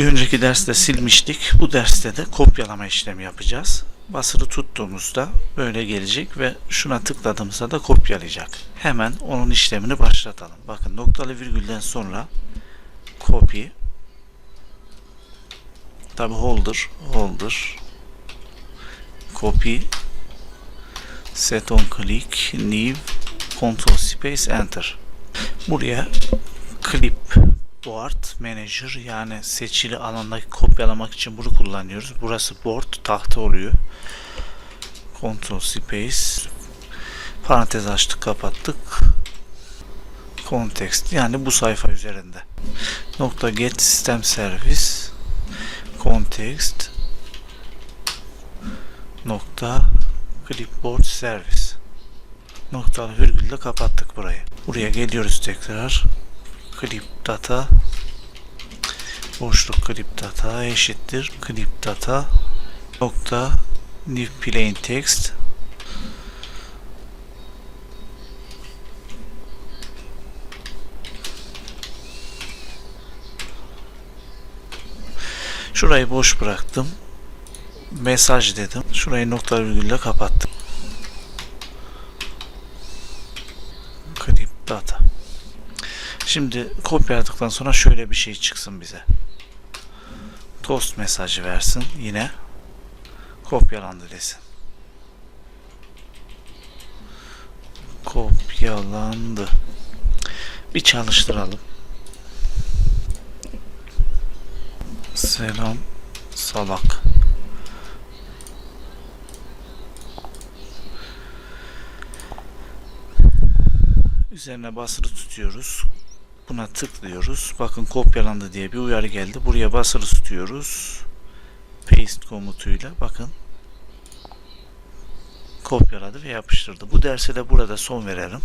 Bir önceki derste silmiştik. Bu derste de kopyalama işlemi yapacağız. Basılı tuttuğumuzda böyle gelecek ve şuna tıkladığımızda da kopyalayacak. Hemen onun işlemini başlatalım. Bakın noktalı virgülden sonra copy tabi holder holder copy set on click new control space enter buraya clip board manager yani seçili alandaki kopyalamak için bunu kullanıyoruz. Burası board tahta oluyor. Control space parantez açtık kapattık. Context yani bu sayfa üzerinde. Nokta get sistem servis. Context. Nokta clipboard servis. Noktalı virgülle kapattık burayı. Buraya geliyoruz tekrar. Clip data boşluk clip data eşittir clip data nokta new plain text Şurayı boş bıraktım. Mesaj dedim. Şurayı nokta virgülle kapattım. Clip data. Şimdi kopyaladıktan sonra şöyle bir şey çıksın bize. Toast mesajı versin yine. Kopyalandı desin. Kopyalandı. Bir çalıştıralım. Selam salak. Üzerine basılı tutuyoruz. Buna tıklıyoruz. Bakın kopyalandı diye bir uyarı geldi. Buraya basılı tutuyoruz. Paste komutuyla bakın kopyaladı ve yapıştırdı. Bu derse de burada son verelim.